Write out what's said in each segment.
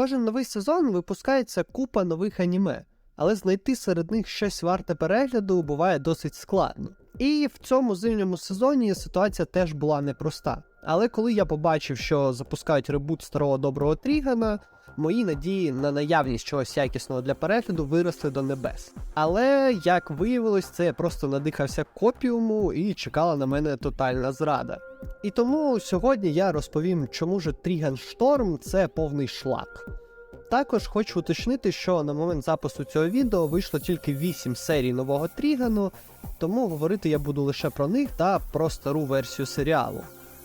Кожен новий сезон випускається купа нових аніме, але знайти серед них щось варте перегляду буває досить складно. І в цьому зимньому сезоні ситуація теж була непроста. Але коли я побачив, що запускають ребут старого доброго Трігана, мої надії на наявність чогось якісного для перегляду виросли до небес. Але як виявилось, це я просто надихався копіуму і чекала на мене тотальна зрада. І тому сьогодні я розповім, чому ж Тріган Шторм це повний шлак. Також хочу уточнити, що на момент запису цього відео вийшло тільки 8 серій нового Трігану, тому говорити я буду лише про них та про стару версію серіалу.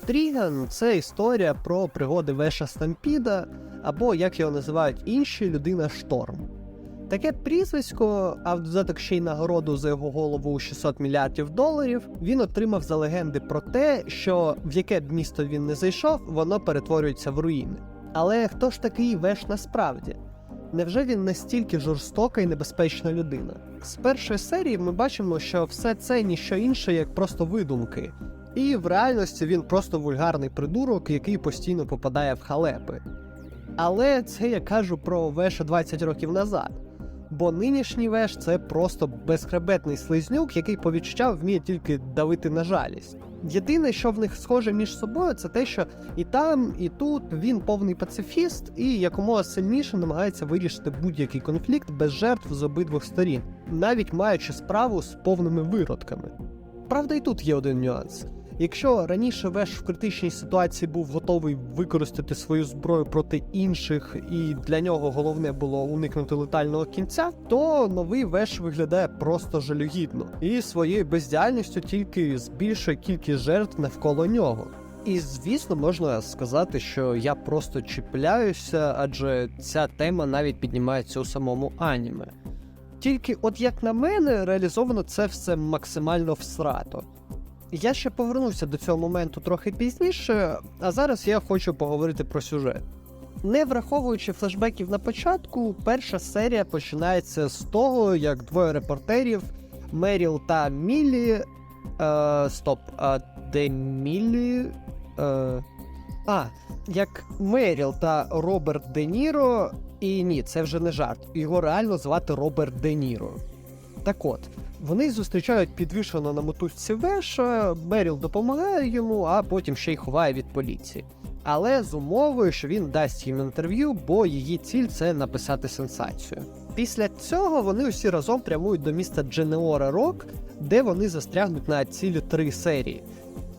Тріган це історія про пригоди Веша Стампіда, або як його називають інші людина Шторм. Таке прізвисько, а в додаток ще й нагороду за його голову у 600 мільярдів доларів, він отримав за легенди про те, що в яке б місто він не зайшов, воно перетворюється в руїни. Але хто ж такий Веш насправді? Невже він настільки жорстока і небезпечна людина? З першої серії ми бачимо, що все це ніщо інше, як просто видумки, і в реальності він просто вульгарний придурок, який постійно попадає в халепи. Але це я кажу про Веша 20 років назад. Бо нинішній веш це просто безхребетний слизнюк, який по відчуттям вміє тільки давити на жалість. Єдине, що в них схоже між собою, це те, що і там, і тут він повний пацифіст, і якомога сильніше намагається вирішити будь-який конфлікт без жертв з обидвох сторін, навіть маючи справу з повними виродками. Правда, і тут є один нюанс. Якщо раніше Веш в критичній ситуації був готовий використати свою зброю проти інших, і для нього головне було уникнути летального кінця, то новий Веш виглядає просто жалюгідно і своєю бездіяльністю тільки збільшує кількість жертв навколо нього. І звісно, можна сказати, що я просто чіпляюся, адже ця тема навіть піднімається у самому аніме. Тільки, от як на мене, реалізовано це все максимально всрато. Я ще повернуся до цього моменту трохи пізніше, а зараз я хочу поговорити про сюжет. Не враховуючи флешбеків на початку, перша серія починається з того, як двоє репортерів Меріл та Міллі. Е, стоп, а де Міллі? Е, а, як Меріл та Роберт Де Ніро. І ні, це вже не жарт. Його реально звати Роберт Де Ніро. Так от, вони зустрічають підвішено на мотузці Веша, Меріл допомагає йому, а потім ще й ховає від поліції. Але з умовою, що він дасть їм інтерв'ю, бо її ціль це написати сенсацію. Після цього вони усі разом прямують до міста Дженеора Рок, де вони застрягнуть на цілі три серії.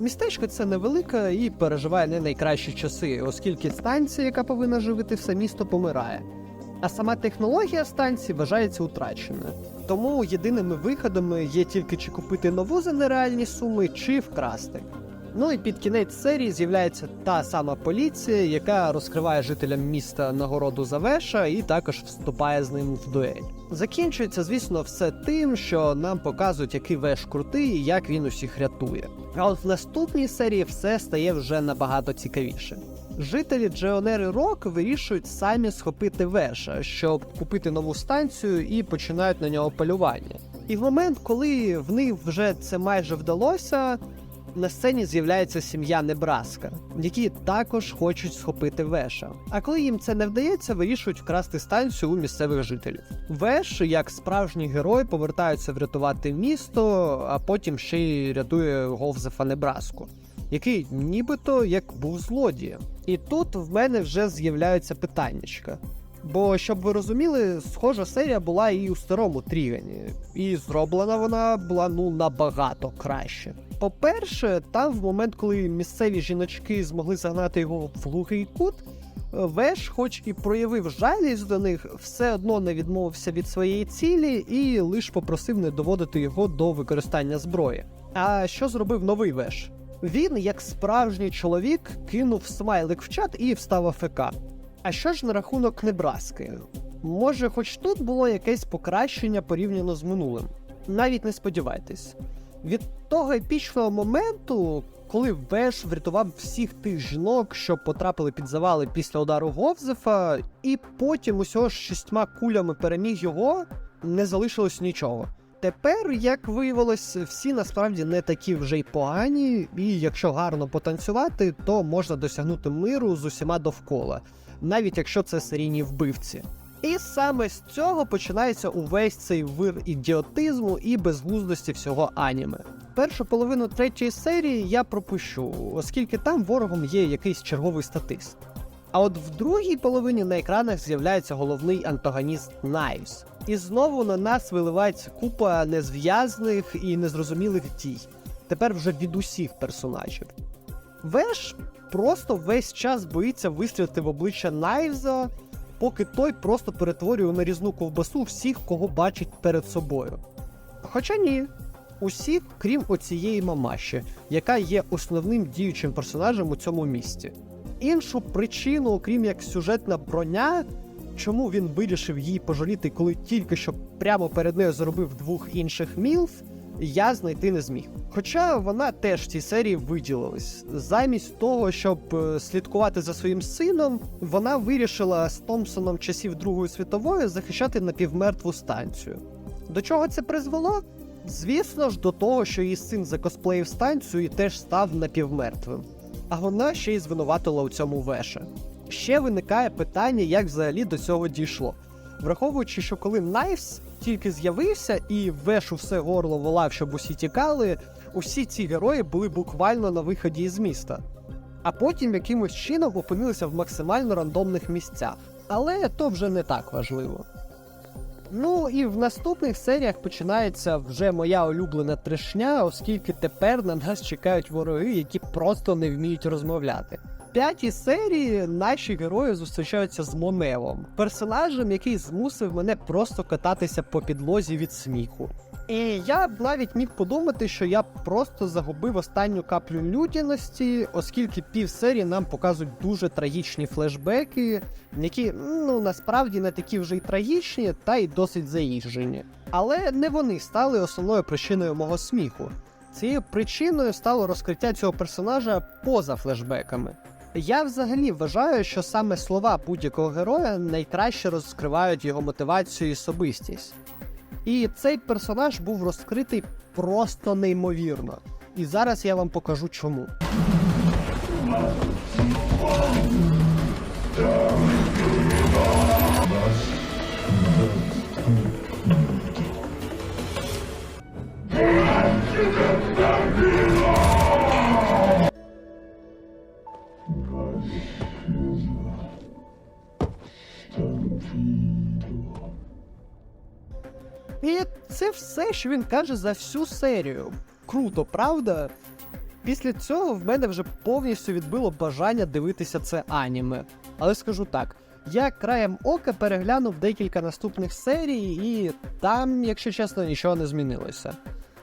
Містечко це невелике і переживає не найкращі часи, оскільки станція, яка повинна живити все місто, помирає. А сама технологія станції вважається утраченою. Тому єдиними виходами є тільки чи купити нову за нереальні суми, чи вкрасти. Ну і під кінець серії з'являється та сама поліція, яка розкриває жителям міста нагороду за Веша і також вступає з ним в дуель. Закінчується, звісно, все тим, що нам показують, який веш крутий і як він усіх рятує. А от в наступній серії все стає вже набагато цікавіше. Жителі Джеонери Рок вирішують самі схопити веша, щоб купити нову станцію і починають на нього полювання. І в момент, коли в них вже це майже вдалося, на сцені з'являється сім'я Небраска, які також хочуть схопити Веша. А коли їм це не вдається, вирішують вкрасти станцію у місцевих жителів. Веш, як справжній герой, повертаються врятувати місто, а потім ще й рятує Говзефа Небраску, який нібито як був злодієм. І тут в мене вже з'являються питаннячка. Бо щоб ви розуміли, схожа серія була і у старому Трігані, і зроблена вона була ну набагато краще. По-перше, там в момент, коли місцеві жіночки змогли загнати його в глухий кут, Веш, хоч і проявив жалість до них, все одно не відмовився від своєї цілі і лише попросив не доводити його до використання зброї. А що зробив новий Веш? Він, як справжній чоловік, кинув смайлик в чат і встав АФК. А що ж на рахунок Небраски? Може, хоч тут було якесь покращення порівняно з минулим? Навіть не сподівайтесь. Від того епічного моменту, коли Веш врятував всіх тих жінок, що потрапили під завали після удару Говзефа, і потім усього ж шістьма кулями переміг його, не залишилось нічого. Тепер, як виявилось, всі насправді не такі вже й погані, і якщо гарно потанцювати, то можна досягнути миру з усіма довкола. навіть якщо це серійні вбивці. І саме з цього починається увесь цей вир ідіотизму і безглуздості всього аніме. Першу половину третьої серії я пропущу, оскільки там ворогом є якийсь черговий статист. А от в другій половині на екранах з'являється головний антагоніст Найвс. І знову на нас виливається купа незв'язних і незрозумілих дій. Тепер вже від усіх персонажів. Веш просто весь час боїться вистрілити в обличчя Найвза, поки той просто перетворює на різну ковбасу всіх, кого бачить перед собою. Хоча ні, усіх, крім оцієї мамаші, яка є основним діючим персонажем у цьому місті. Іншу причину, окрім як сюжетна броня, чому він вирішив її пожаліти, коли тільки що прямо перед нею заробив двох інших мілф, я знайти не зміг. Хоча вона теж в цій серії виділилась. Замість того, щоб е, слідкувати за своїм сином, вона вирішила з Томпсоном часів Другої світової захищати напівмертву станцію. До чого це призвело? Звісно ж, до того, що її син закосплеїв станцію і теж став напівмертвим. А вона ще й звинуватила у цьому Веша. Ще виникає питання, як взагалі до цього дійшло. Враховуючи, що коли Найвс тільки з'явився і Вешу все горло волав, щоб усі тікали, усі ці герої були буквально на виході із міста. А потім якимось чином опинилися в максимально рандомних місцях. Але то вже не так важливо. Ну і в наступних серіях починається вже моя улюблена трешня, оскільки тепер на нас чекають вороги, які просто не вміють розмовляти. П'ятій серії наші герої зустрічаються з Моневом, персонажем, який змусив мене просто кататися по підлозі від сміху. І я б навіть міг подумати, що я просто загубив останню каплю людяності, оскільки пів серії нам показують дуже трагічні флешбеки, які ну насправді не такі вже й трагічні, та й досить заїжджені. Але не вони стали основною причиною мого сміху. Цією причиною стало розкриття цього персонажа поза флешбеками. Я взагалі вважаю, що саме слова будь-якого героя найкраще розкривають його мотивацію і особистість. І цей персонаж був розкритий просто неймовірно. І зараз я вам покажу чому. І це все, що він каже за всю серію. Круто, правда? Після цього в мене вже повністю відбило бажання дивитися це аніме. Але скажу так: я краєм ока переглянув декілька наступних серій, і там, якщо чесно, нічого не змінилося.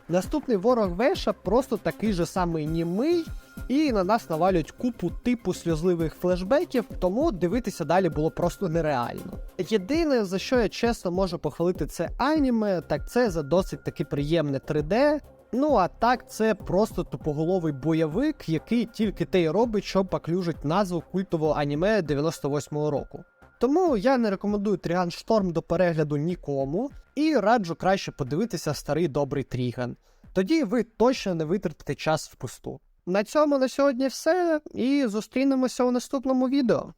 Наступний ворог Веша просто такий же самий німий, і на нас навалюють купу типу сльозливих флешбеків, тому дивитися далі було просто нереально. Єдине, за що я чесно можу похвалити це аніме, так це за досить таки приємне 3D. Ну а так, це просто тупоголовий бойовик, який тільки те й робить, що поклюжить назву культового аніме 98-го року. Тому я не рекомендую Тріган Шторм до перегляду нікому і раджу краще подивитися старий добрий Тріган. Тоді ви точно не витратите час впусту. На цьому на сьогодні все, і зустрінемося у наступному відео.